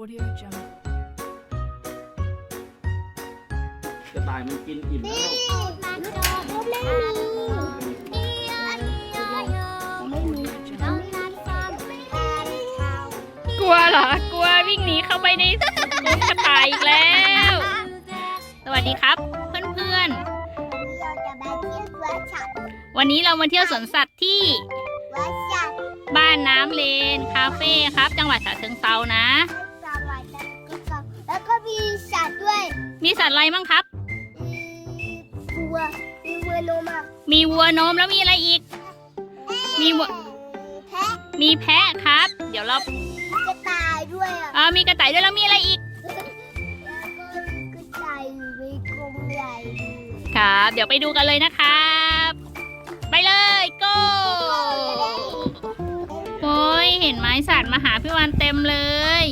Audio Jungle. กระต่ายมันกินอิ่มแล้วมันโดนไม่มีอีอันนี้ไม่มีน้องนันฟาร์มเป็นเขากลัวเหรอ กลัววิ่งหนีเข้าไปในกรงกระต่ายอีกแล้ว สวัสดีครับ เพื่อนเราจะไปเที่ยวสวนสัตว์ๆวันนี้เรามาเที่ยวสวนสัตว์ที่สวนสัตว์บ้านน้ำเลน คาเฟ่ครับ จังหวัดฉะเชิงเซานะ สัตว์อะไรบ้างครับ มีวัว มีวัวโนมา มีวัวนมแล้วมีอะไรอีก มีวัว แพะ มีแพะครับ เดี๋ยวเรามีกระต่ายด้วยอะเออมีกระต่ายด้วยแล้วมีอะไรอีกแล้วก็มีกระต่ายอยู่ในกรงใหญ่ด้วยครับ เดี๋ยวไปดูกันเลยนะครับ ไปเลย go โอ้ยเห็นไหมสัตว์มาหาพี่วันเต็มเลย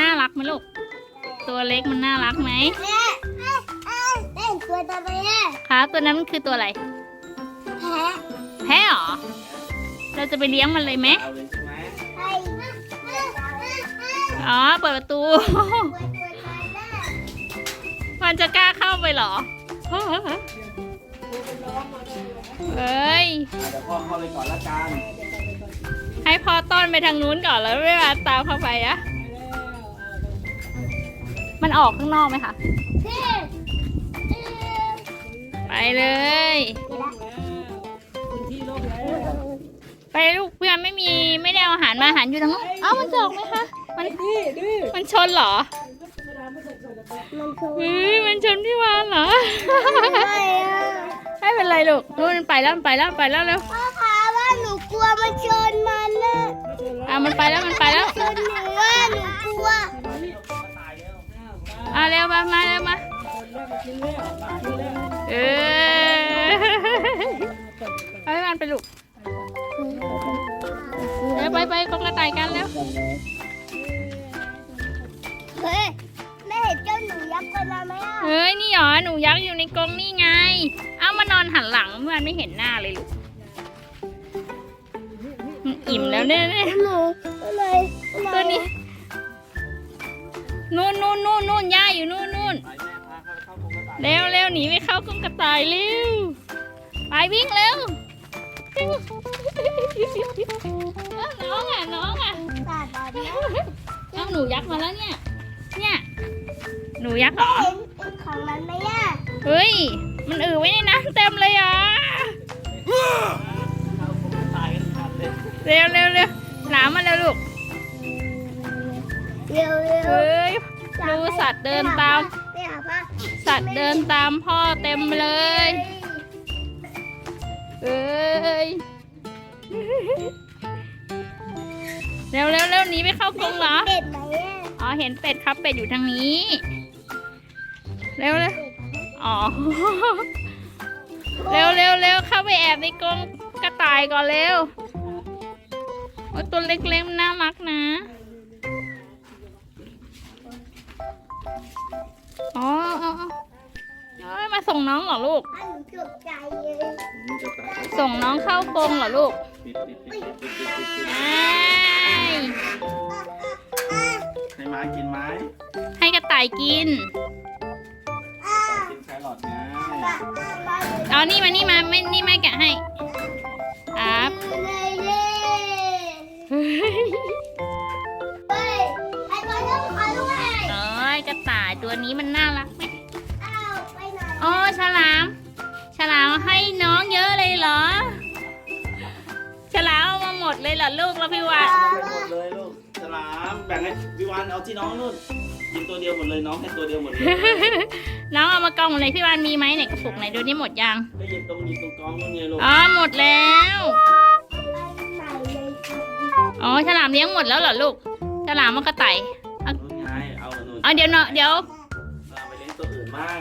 น่ารักไหมลูก ตัวเล็กมันน่ารักไหมแม่เอ้ยเอ้ยเล่นตัวทำไมอะครับตัวนั้นมันคือตัวอะไร แพะแพะเหรอ เราจะไปเลี้ยงมันเลยไหมเอาเลยใช่ไหมไอ้อ๋อ เปิดประตู ตัวตัวใจแม่มันจะกล้าเข้าไปเหรอเอ้ย อะเดี๋ยวพ่อเข้าไปก่อนละกัน ให้พ่อต้อนไปทางนู้นก่อนแล้วไม่มาตามเข้าไปอะ มันออกข้างนอกไหมคะพี่ไปเลย ไปลูกเพื่อนไม่มีไม่ได้เอาอาหารมาอาหารอยู่ทางนู้นเอ้ามันจะออกไหมคะมันมันชนเหรอมันคือเฮ้ยมันชนพี่วานเหรออะไรอะไม่เป็นไรลูกนู่นมันไปแล้วมันไปแล้วมันไปแล้วเร็วพ่อคะว่าหนูกลัวมันชนมันน่ะอะมันไปแล้วมันไปแล้วชนหนูว่าหนูกลัว อะเร็วมามาเร็วมาเออไปพี่วานไปลูกเร็วไปไปกองกระต่ายกันเร็วเฮ้ยแม่เห็นเจ้าหนูยักษ์ไปแล้วไหมอะเฮ้ยนี่หรอหนูยักษ์อยู่ในกรงนี่ไง เอามานอนหันหลังเพื่อนไม่เห็นหน้าเลยลูกมันอิ่มแล้วเนี่ยเนี่ยหนูอะไรตัวนี้ นู่นนู่นนู่นนู่นย่าอยู่นู่นนู่นไปแม่พาเข้าเข้ากรงกระต่ายเร็วเร็วหนีไปเข้ากรงกระต่ายเร็วไปวิ่งเร็วเอ้าน้องอะน้องอะตาตอนนี้เอ้าหนูยักษ์มาแล้วเนี่ย เนี่ย หนูยักษ์เหรอเห็นไอ้ของมันไหมอะเฮ้ย มันอือไว้ในน้ำเต็มเลยอะเข้ากรงกระต่ายกันทันเลยเร็วเร็วเร็วหลามมาแล้วลูก เร็วเร็วเฮ้ยดูสัตว์เดินตาม ไปหาพ่อสัตว์เดินตามพ่อเต็มเลยเอ้ยเร็วเร็วเร็วหนีไปเข้ากรงเหรอ เป็ดไหมอะอ๋อเห็นเป็ดครับเป็ดอยู่ทางนี้ เร็วเร็วอ๋อ เร็วเร็วเร็วเข้าไปแอบในกรงกระต่ายก่อนเร็วโอ้ยตัวเล็กๆมันน่ารักนะ ส่งน้องเหรอลูก อันหนูตกใจเลยนี่กระต่ายส่งน้องเข้ากรงเหรอลูกปิดปิดปิดปิดปิดปิดปิดอ้ายให้ม้ากินไหมให้กระต่ายกิน กินแครอทไงเอานี่มานี่มาไม่นี่แม่แกะให้ครับเลยเลยเฮ้ยไอ้ตัวนี้ขอด้วยเอ้ยกระต่ายตัวนี้มันน่ารัก อ้ฉลาม ฉลามให้น้องเยอะเลยเหรอ ฉลามเอามาหมดเลยเหรอลูกแล้วพี่วานเอาไปหมดเลยลูกฉลามแบ่งให้วิวันเอาที่น้องนู่นกินตัวเดียวหมดเลยน้องให้ตัวเดียวหมดเลยน้องเอามากองเลยพี่วานมีไหมไหนกระปุกไหนดูนี่หมดยังไปหยิบตรงหยิบตรงกองนู่นไงลูกอ๋อหมดแล้วไปไหนเลยครับอ๋อฉลามเลี้ยงหมดแล้วเหรอลูกฉลามมันกระต่ายนู่นไงเอาหนูอ๋อเดี๋ยวเนาะเดี๋ยว เอาไปเลี้ยงตัวอื่นบ้าง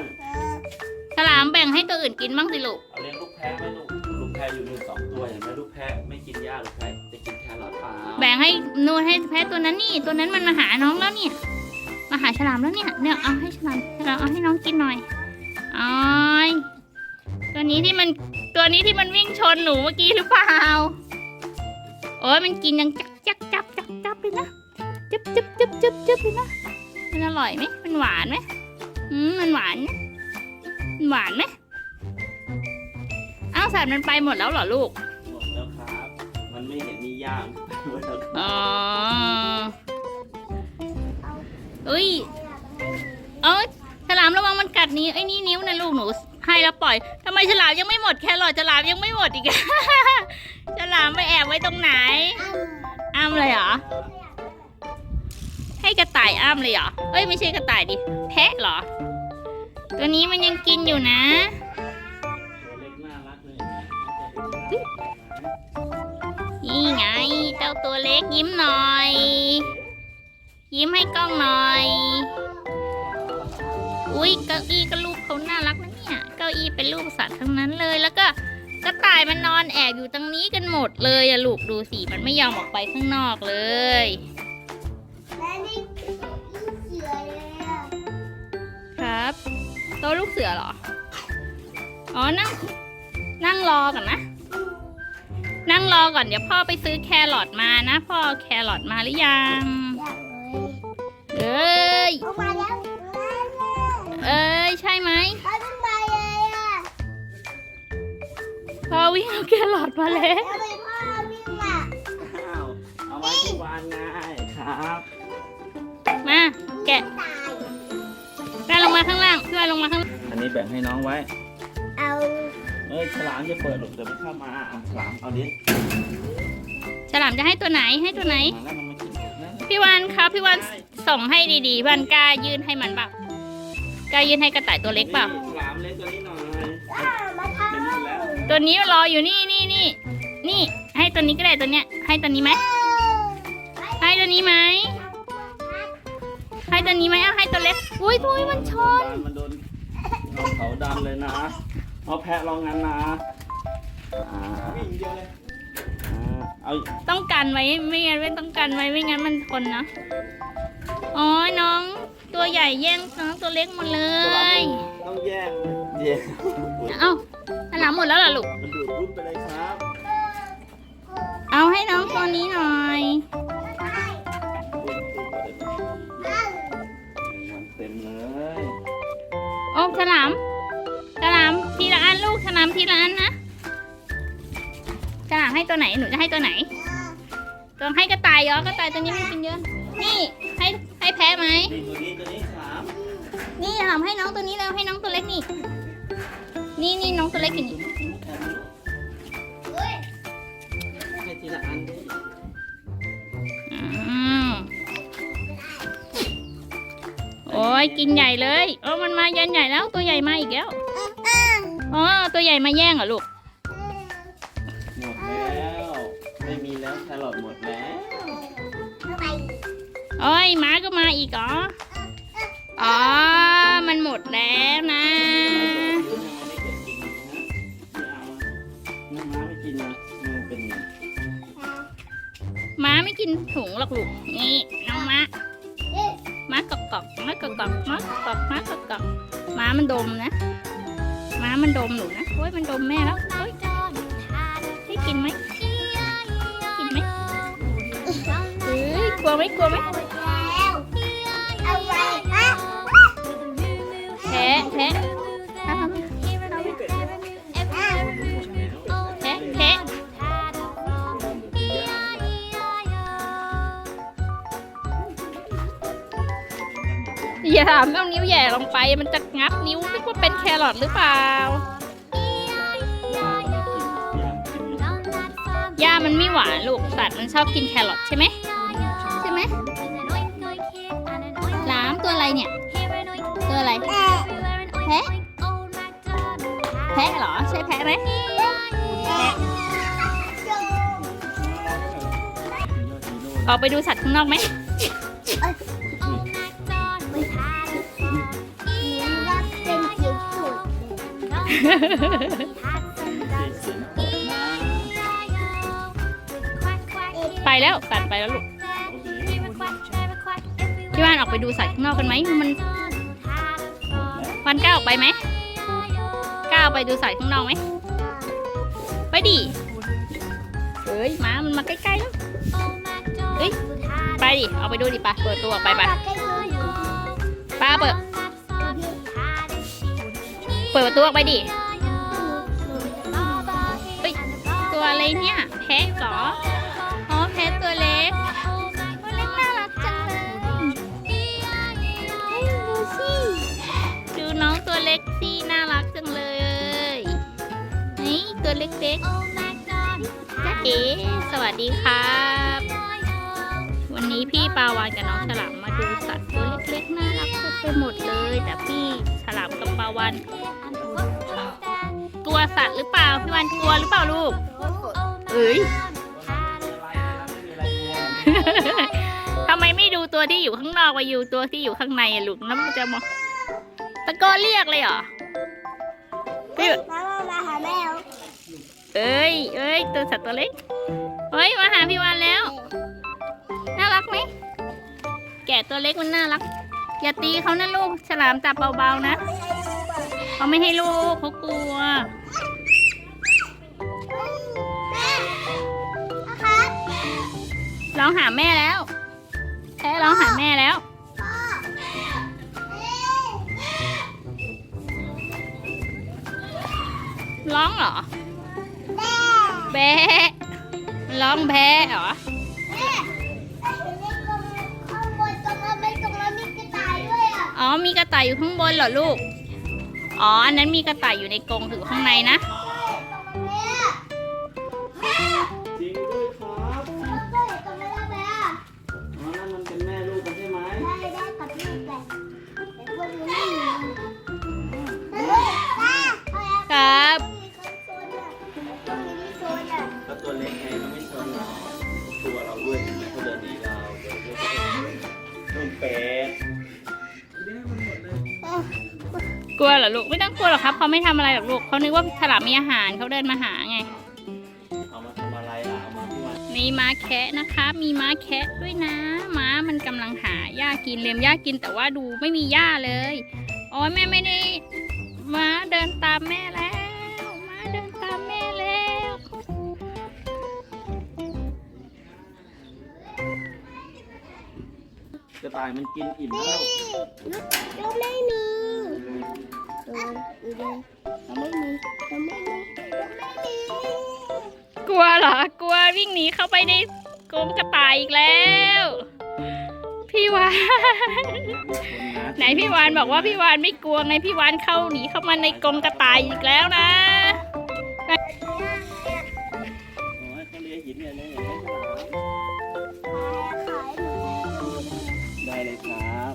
ฉลามแบ่งให้ตัวอื่นกินบ้างสิลูก เอาเลี้ยงลูกแพะไหมลูก ลูกแพะอยู่หนึ่งสองตัวเห็นไหมลูกแพะไม่กินหญ้าลูกแพะจะกินแครอทเปล่าแบ่งให้นูนให้แพ้ตัวนั้นนี่ ตัวนั้นมันมาหาน้องแล้วเนี่ย มาหาฉลามแล้วเนี่ย เนี่ยเอาให้ฉลามฉลามเอาให้น้องกินหน่อยอ้อยตัวนี้ที่มันตัวนี้ที่มันวิ่งชนหนูเมื่อกี้หรือเปล่า โอ้ยมันกินยังจักจักจับจับบเลยนะ มันอร่อยไหมมันหวานไหมอืมมันหวานไหมมัน หวานไหมอ้าวสัตว์มันไปหมดแล้วเหรอลูก หมดแล้วครับ มันไม่เห็นมีย่ามหมดแล้วครับอ๋ออุ้ยเอ้ยฉลามระวังมันกัดนิ้วไอ้นี่นิ้วนะลูกหนูให้แล้วปล่อยทำไมฉลามยังไม่หมดแครอทฉลามยังไม่หมดอีกอะฉลามไปแอบไว้ตรงไหน อ้ำเลยเหรอ ให้กระต่ายอ้ำเลยเหรอ เอ้ยไม่ใช่กระต่ายดิ แพะเหรอ ตัวนี้มันยังกินอยู่นะนี่ไง เจ้าตัวเล็กยิ้มหน่อย ยิ้มให้กล้องหน่อย อุ้ยเก้าอี้ก็รูปเขาน่ารักนะเนี่ยเก้าอี้เป็นรูปสัตว์ทั้งนั้นเลยแล้วก็กระต่ายมันนอนแอบอยู่ตรงนี้กันหมดเลยอะลูกดูสิมันไม่ยอมออกไปข้างนอกเลย ต๊ะลูกเสือเหรอ อ๋อ นั่ง นั่งรอก่อนนะ นั่งรอก่อน เดี๋ยวพ่อไปซื้อแครอทมานะ พ่อเอาแครอทมาหรือยังอยากเลยเอ้ย เอามาแล้วเอ้ย ใช่ไหมเอาขึ้นมาเลยอะพ่อวิ่งเอาแครอทมาแล้วแล้วไปพ่อวิ่งอะอ้าวเอาไว้ที่วานไงครับ มา แกะ ตา ล่างพี่วายลงมาข้างล่างอันนี้แบ่งให้น้องไว้ เอาเอ้ยฉลามจะเปิดหรอกเดี๋ยวมันเข้ามาอะฉลามเอาดิฉลามจะให้ตัวไหนให้ตัวไหน มาแล้วมันมากินนะพี่วันครับพี่วันส่งให้ดีๆพี่วันกล้ายื่นให้มันเปล่ากล้ายื่นให้กระต่ายตัวเล็กเปล่า นี่ฉลามเล็กตัวนี้หน่อยอ่ามาทำเป็นนี่แล้วตัวนี้รออยู่นี่นี่นี่นี่ ให้ตัวนี้ก็ได้ตัวเนี้ย ให้ตัวนี้ไหมให้ตัวนี้ไหมให้ตัวนี้ไหมเอาให้ตัวเล็กอุ้ยอุ้ยมันชน มันโดน เอาเขาดำเลยนะ เอาแพะลองงั้นนะอ่าวิ่งเดียวเลยเอาต้องกันไว้ไม่งั้นไม่ต้องกันไว้ไม่งั้นมันทนนะอ๋อน้องตัวใหญ่แย่งน้องตัวเล็กหมดเลฉลามยต้องแย่งแย่งเอ้าฉลามหมดแล้วเหรอลูกมันดูดรุ่นไปเลยครับ เอาให้น้องตัวนี้หน่อย ฉลามฉลามทีละอันลูกฉลามทีละอันนะฉลามให้ตัวไหนหนูจะให้ตัวไหนต้องให้กระต่ายเหรอกระต่ายตัวนี้มันกินเยอะนี่ให้ให้แพ้ไหมนี่ตัวนี้ตัวนี้ฉลามนี่ฉลามให้น้องตัวนี้แล้วให้น้องตัวเล็กนี่นี่นี่น้องตัวเล็กอยู่นี่ โอ้ยกินใหญ่เลยเออมันมายันใหญ่แล้วตัวใหญ่มาอีกแล้วอ๋อตัวใหญ่มาแย่งเหรอลูกหมดแล้วไม่มีแล้วแครอทหมดแล้วโอ้ยหม้าก็มาอีกเหรออ๋อมันหมดแล้วนะไม่เอาไม่กินนะมันเป็นไงม้าไม่กินถุงหรอกลูกนี่น้องม้า ม้ากอกกอกม้ากอกกอกม้ากอกกอกม้ากอกกอกม้ามันดมนะ ม้ามันดมหนูนะโอ้ยมันดมแม่แล้วโอ้ยให้กินไหมกินไหมเฮ้ยกลัวไหมกลัวไหมเอาไว้ฮะแพ้แพ้แพ้ อย่าถามเอานิ้วแหย่ลงไป มันจะงับนิ้วนึกว่าเป็นแครอทหรือเปล่าย่ามันไม่หวานลูกสัตว์มันชอบกินแครอทใช่ไหมใช่ไหมหลามตัวอะไรเนี่ย ตัวอะไรแพะแพะเหรอ ใช่แพะไหมออกไปดูสัตว์ข้างนอกไหม ไปแล้วสัตว์ไปแล้วลูกพี่ว่านออกไปดูสัตว์ข้างนอกกันไหมมันวันก้าออกไปไหมก้าไปดูสัตว์ข้างนอกไหมไปดิเอ้ยหมามันมาใกล้ๆแล้วเอ้ยไปดิเอาไปดูดิปะเปิดตัวออกไปปะป้าเปิด ปิดประตูออกไปดิเฮ้ยตัวอะไรเนี่ยแพะเหรออ๋อแพะตัวเล็กตัวเล็กน่ารักจังเลยดูสิดูน้องตัวเล็กสิน่ารักจังเลยนี่ตัวเล็กๆจ้าเอ๋สวัสดีครับ วันนี้พี่ปาวานกับน้องฉลามมาดูสัตว์ตัวเล็กๆน่ารักเต็มไปหมด วานกลัวสัตว์หรือเปล่าพี่วานกลัวหรือเปล่าลูกเอ้ยทำไมไม่ดูตัวที่อยู่ข้างนอกมาอยู่ตัวที่อยู่ข้างในอะลูกแล้วมันจะมองตะโกนเรียกเลยเหรอพี่มามามาหาแมวเอ้ยเอ้ยตัวสัตว์ตัวเล็กเฮ้ยมาหาพี่วานแล้ว น่ารักไหมแกะตัวเล็กมันน่ารัก อย่าตีเขานะลูก ฉลามจับเบาๆนะ เขาไม่ให้ลูกเขากลัวครับร้องหาแม่แล้วแพ้ร้องหาแม่แล้ว ร้องเหรอ แบะมันร้องแบะเหรอข้างบนตรงนั้นไม่ตรงนั้นมีกระต่ายด้วยอะอ๋อ มีกระต่ายอยู่ข้างบนเหรอลูก อ๋อ อันนั้นมีกระต่ายอยู่ในกรงถือข้างในนะ กลัวเหรอลูกไม่ต้องกลัวหรอกครับเขาไม่ทำอะไรหรอกลูกเขานึกว่าฉลามมีอาหารเขาเดินมาหาไง เอามาทำอะไรล่ะเอามาที่วันมีม้าแคะนะคะ มีม้าแคะด้วยนะ ม้ามันกำลังหาหญ้ากินเลียมหญ้ากินแต่ว่าดูไม่มีหญ้าเลยโอ้ยแม่ไม่ได้ ม้าเดินตามแม่แล้ว ม้าเดินตามแม่แล้ว กระต่ายมันกินอิ่มแล้วเราไม่มี ไม่มีเราไม่มีเราไม่มีกลัวเหรอ กลัววิ่งหนีเข้าไปในกรงกระต่ายอีกแล้ว พี่วานไหนพี่วานบอกว่าพี่วานไม่กลัวไงพี่วานเข้าหนีเข้ามาในกรงกระต่ายอีกแล้วนะโอ้ยเขาเลี้ยหินเนี่ยเลยเห็นไหมฉลามขายหนูได้เลยครับ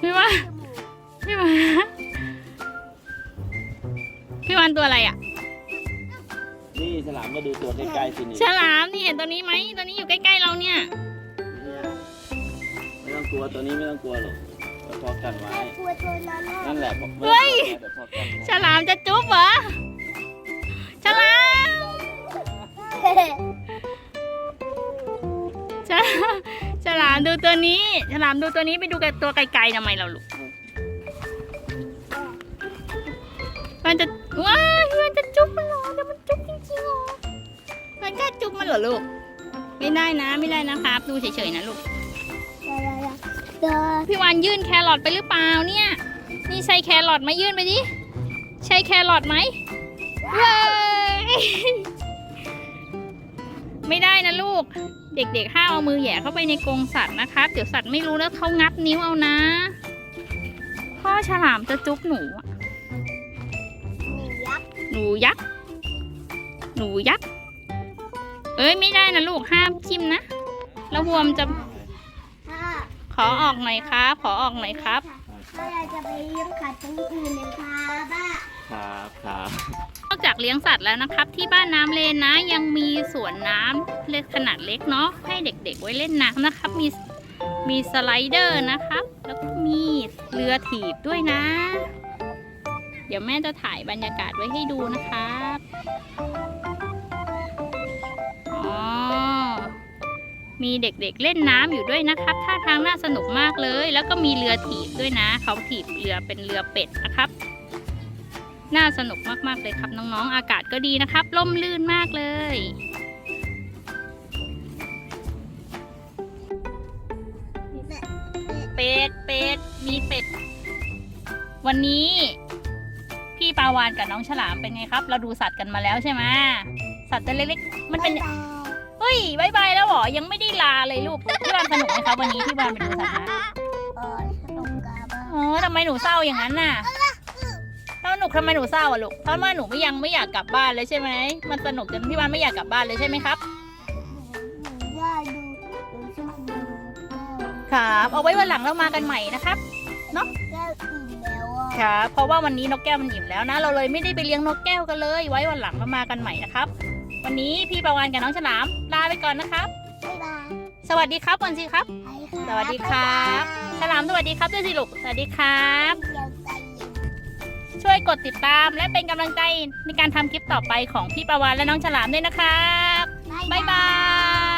พี่วานพี่วาน พี่วานตัวอะไรอะ นี่ฉลามก็ดูตัวใกล้ๆสินี่ฉลามนี่เห็นตัวนี้ไหมตัวนี้อยู่ใกล้ๆเราเนี่ย ไม่ต้องกลัวตัวนี้ไม่ต้องกลัวหรอกไว้พอกันไว้ กลัวตัวนั้นนั่นแหละพอเฮ้ยเดี๋ยวพอกันไว้ฉลามจะจุ๊บเหรอ ฉลาม ฉลามฉลามดูตัวนี้ ฉลามดูตัวนี้ไปดูกับตัวไกลๆทำไมเราลูก มันจะว้ายมันจะจุ๊บมันเหรอเดี๋ยวมันจุ๊บจริงๆเหรอมันกล้าจุ๊บมันเหรอลูก ไม่ได้นะไม่ได้นะครับ ดูเฉยๆนะลูกตัวพี่วานยื่นแครอทไปหรือเปล่าเนี่ย นี่ใช่แครอทไหมยื่นไปดิ ใช่แครอทไหมเว้ย ไม่ได้นะลูก เด็กๆห้ามเอามือแหย่เข้าไปในกรงสัตว์นะครับ เดี๋ยวสัตว์ไม่รู้แล้วเขางับนิ้วเอานะ พ่อฉลามจะจุ๊บหนูอะ หมียักษ์หนูยักษ์หนูยักษ์เอ้ยไม่ได้นะลูกห้ามจิ้มนะแล้วบวมจะถ้าขอออกหน่อยครับ ขอออกหน่อยครับถ้าอยากจะไปเลี้ยงขัดตรงอื่นเลยครับบ้าครับครับนอกจากเลี้ยงสัตว์แล้วนะครับ ที่บ้านน้ำเลนนะ ยังมีสวนน้ำเล็กขนาดเล็กเนาะให้เด็ก ๆ ไว้เล่นน้ำนะครับ มีมีสไลเดอร์นะครับ แล้วก็มีเรือถีบด้วยนะเดี๋ยวแม่จะถ่ายบรรยากาศไว้ให้ดูนะครับอ๋อมีเด็กๆเล่นน้ำอยู่ด้วยนะครับท่าทางน่าสนุกมากเลย แล้วก็มีเรือถีบด้วยนะ เขาถีบเรือเป็นเรือเป็ดนะครับ น่าสนุกมากๆเลยครับน้องๆ อากาศก็ดีนะครับร่มรื่นมากเลยเป็ดเป็ดมีเป็ด วันนี้ พี่ปาวานกับน้องฉลามเป็นไงครับ เราดูสัตว์กันมาแล้วใช่ไหมสัตว์ตัวเล็กๆมันเป็นบ๊ายบายเฮ้ยบายบายแล้วเหรอยังไม่ได้ลาเลยลูกพี่วานสนุกไหมครับวันนี้ที่วานไปดูสัตว์นะเออสนุกกับบ้าเออทำไมหนูเศร้าอย่างนั้นน่ะถ้าหนุกทำไมหนูเศร้าอะลูกเพราะว่าหนูไม่ยังไม่อยากกลับบ้านเลยใช่ไหมมันสนุกจนพี่วานไม่อยากกลับบ้านเลยใช่ไหมครับหนูย่าดูหนูชอบดูแก้วครับ เอาไว้วันหลังเรามากันใหม่นะครับ เนอะ ครับเพราะว่าวันนี้นกแก้วมันอิ่มแล้วนะ เราเลยไม่ได้ไปเลี้ยงนกแก้วกันเลย ไว้วันหลังเรามากันใหม่นะครับ วันนี้พี่ประวานกับน้องฉลามลาไปก่อนนะครับ บ๊ายบายสวัสดีครับวันสิครับไปค่ะสวัสดีครับ ฉลามสวัสดีครับด้วยสิลูกสวัสดีครับ เดี๋ยวใจเย็น ช่วยกดติดตามและเป็นกำลังใจในการทำคลิปต่อไปของพี่ประวานและน้องฉลามด้วยนะครับ บ๊ายบาย